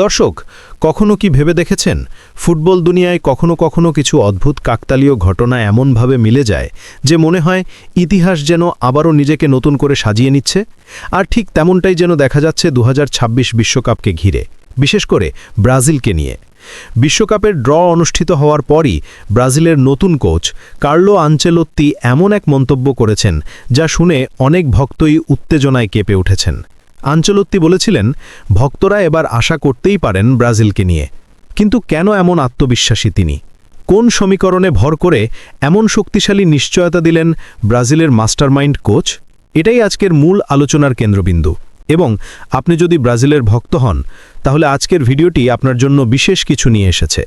দর্শক, কখনো কি ভেবে দেখেছেন? ফুটবল দুনিয়ায় কখনো কখনো কিছু অদ্ভুত কাকতালীয় ঘটনা এমনভাবে মিলে যায় যে মনে হয় ইতিহাস যেন আবারও নিজেকে নতুন করে সাজিয়ে নিচ্ছে? আর ঠিক তেমনটাই যেন দেখা যাচ্ছে দু বিশ্বকাপকে ঘিরে, বিশেষ করে ব্রাজিলকে নিয়ে। বিশ্বকাপের ড্র অনুষ্ঠিত হওয়ার পরই ব্রাজিলের নতুন কোচ কার্লো আঞ্চেলোত্তি এমন এক মন্তব্য করেছেন যা শুনে অনেক ভক্তই উত্তেজনায় কেঁপে উঠেছেন। আঞ্চলত্তি বলেছিলেন, ভক্তরা এবার আশা করতেই পারেন ব্রাজিলকে নিয়ে। কিন্তু কেন এমন আত্মবিশ্বাসী তিনি? কোন সমীকরণে ভর করে এমন শক্তিশালী নিশ্চয়তা দিলেন ব্রাজিলের মাস্টারমাইন্ড কোচ? এটাই আজকের মূল আলোচনার কেন্দ্রবিন্দু। এবং আপনি যদি ব্রাজিলের ভক্ত হন, তাহলে আজকের ভিডিওটি আপনার জন্য বিশেষ কিছু নিয়ে এসেছে।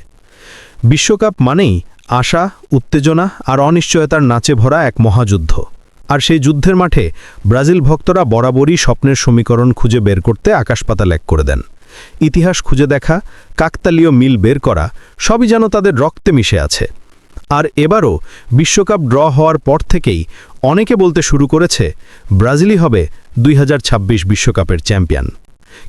বিশ্বকাপ মানেই আশা, উত্তেজনা আর অনিশ্চয়তার নাচে ভরা এক মহাযুদ্ধ। আর সেই যুদ্ধের মাঠে ব্রাজিল ভক্তরা বরাবরই স্বপ্নের সমীকরণ খুঁজে বের করতে আকাশপাতাল এক করে দেন। ইতিহাস খুঁজে দেখা, কাকতালীয় মিল বের করা, সবই যেন তাদের রক্তে মিশে আছে। আর এবারও বিশ্বকাপ ড্র হওয়ার পর থেকেই অনেকে বলতে শুরু করেছে, ব্রাজিলই হবে দুই বিশ্বকাপের চ্যাম্পিয়ন।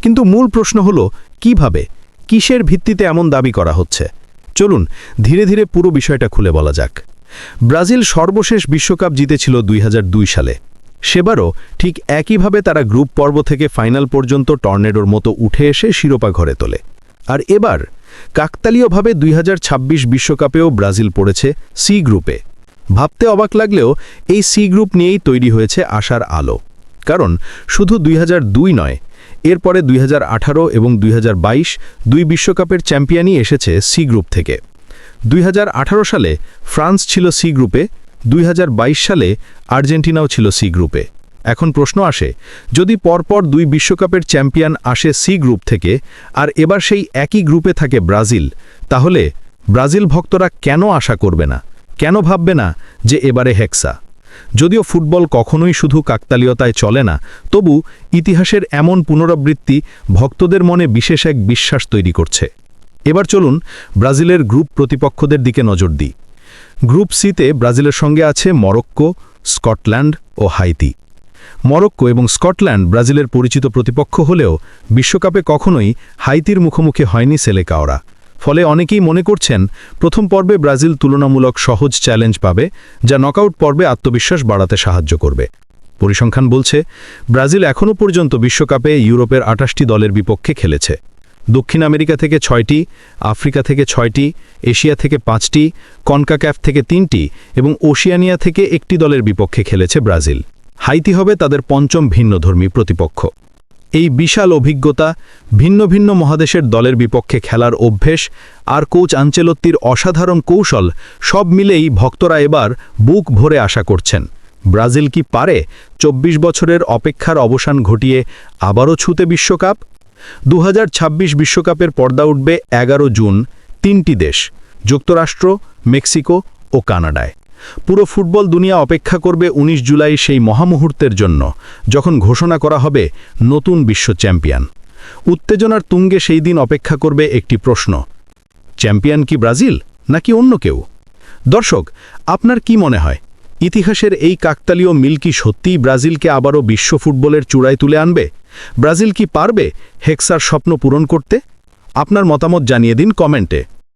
কিন্তু মূল প্রশ্ন হল, কীভাবে? কিসের ভিত্তিতে এমন দাবি করা হচ্ছে? চলুন ধীরে ধীরে পুরো বিষয়টা খুলে বলা যাক। ব্রাজিল সর্বশেষ বিশ্বকাপ জিতেছিল দুই হাজার দুই সালে। সেবারও ঠিক একইভাবে তারা গ্রুপ পর্ব থেকে ফাইনাল পর্যন্ত টর্নেডোর মতো উঠে এসে শিরোপা ঘরে তোলে। আর এবার, কাকতালীয়ভাবে দুই হাজার বিশ্বকাপেও ব্রাজিল পড়েছে সি গ্রুপে। ভাবতে অবাক লাগলেও এই সি গ্রুপ নিয়েই তৈরি হয়েছে আশার আলো। কারণ শুধু দুই নয়, এরপরে দুই হাজার আঠারো এবং দুই দুই বিশ্বকাপের চ্যাম্পিয়নই এসেছে সি গ্রুপ থেকে। দুই হাজার আঠারো সালে ফ্রান্স ছিল সি গ্রুপে, দুই হাজার বাইশ সালে আর্জেন্টিনাও ছিল সি গ্রুপে। এখন প্রশ্ন আসে, যদি পরপর দুই বিশ্বকাপের চ্যাম্পিয়ন আসে সি গ্রুপ থেকে আর এবার সেই একই গ্রুপে থাকে ব্রাজিল, তাহলে ব্রাজিল ভক্তরা কেন আশা করবে না? কেন ভাববে না যে এবারে হেক্সা? যদিও ফুটবল কখনোই শুধু কাকতালীয়তায় চলে না, তবু ইতিহাসের এমন পুনরাবৃত্তি ভক্তদের মনে বিশেষ এক বিশ্বাস তৈরি করছে। এবার চলুন ব্রাজিলের গ্রুপ প্রতিপক্ষদের দিকে নজর দিই। গ্রুপ সিতে ব্রাজিলের সঙ্গে আছে মরক্কো, স্কটল্যান্ড ও হাইতি। মরক্কো এবং স্কটল্যান্ড ব্রাজিলের পরিচিত প্রতিপক্ষ হলেও বিশ্বকাপে কখনোই হাইতির মুখোমুখি হয়নি সেলেকাওরা ফলে অনেকেই মনে করছেন প্রথম পর্বে ব্রাজিল তুলনামূলক সহজ চ্যালেঞ্জ পাবে, যা নকআউট পর্বে আত্মবিশ্বাস বাড়াতে সাহায্য করবে। পরিসংখ্যান বলছে, ব্রাজিল এখনও পর্যন্ত বিশ্বকাপে ইউরোপের আটাশটি দলের বিপক্ষে খেলেছে। দক্ষিণ আমেরিকা থেকে ছয়টি, আফ্রিকা থেকে ছয়টি, এশিয়া থেকে পাঁচটি, কনকাক্যাফ থেকে তিনটি এবং ওশিয়ানিয়া থেকে একটি দলের বিপক্ষে খেলেছে ব্রাজিল। হাইতি হবে তাদের পঞ্চম ভিন্নধর্মী প্রতিপক্ষ। এই বিশাল অভিজ্ঞতা ভিন্ন ভিন্ন মহাদেশের দলের বিপক্ষে খেলার অভ্যেস আর কোচ আঞ্চেলত্তির অসাধারণ কৌশল সব মিলেই ভক্তরা এবার বুক ভরে আশা করছেন। ব্রাজিল কি পারে? ২৪ বছরের অপেক্ষার অবসান ঘটিয়ে আবারও ছুতে বিশ্বকাপ? দু বিশ্বকাপের পর্দা উঠবে এগারো জুন তিনটি দেশ, যুক্তরাষ্ট্র, মেক্সিকো ও কানাডায়। পুরো ফুটবল দুনিয়া অপেক্ষা করবে ১৯ জুলাই সেই মহামুহূর্তের জন্য, যখন ঘোষণা করা হবে নতুন বিশ্ব চ্যাম্পিয়ন। উত্তেজনার তুঙ্গে সেই দিন অপেক্ষা করবে একটি প্রশ্ন, চ্যাম্পিয়ন কি ব্রাজিল, নাকি অন্য কেউ? দর্শক, আপনার কি মনে হয়? ইতিহাসের এই কাকতালীয় মিল কি সত্যিই ব্রাজিলকে আবারও বিশ্ব ফুটবলের চূড়ায় তুলে আনবে? ব্রাজিল কি পারবে হেক্সার স্বপ্ন পূরণ করতে? আপনার মতামত জানিয়ে দিন কমেন্টে।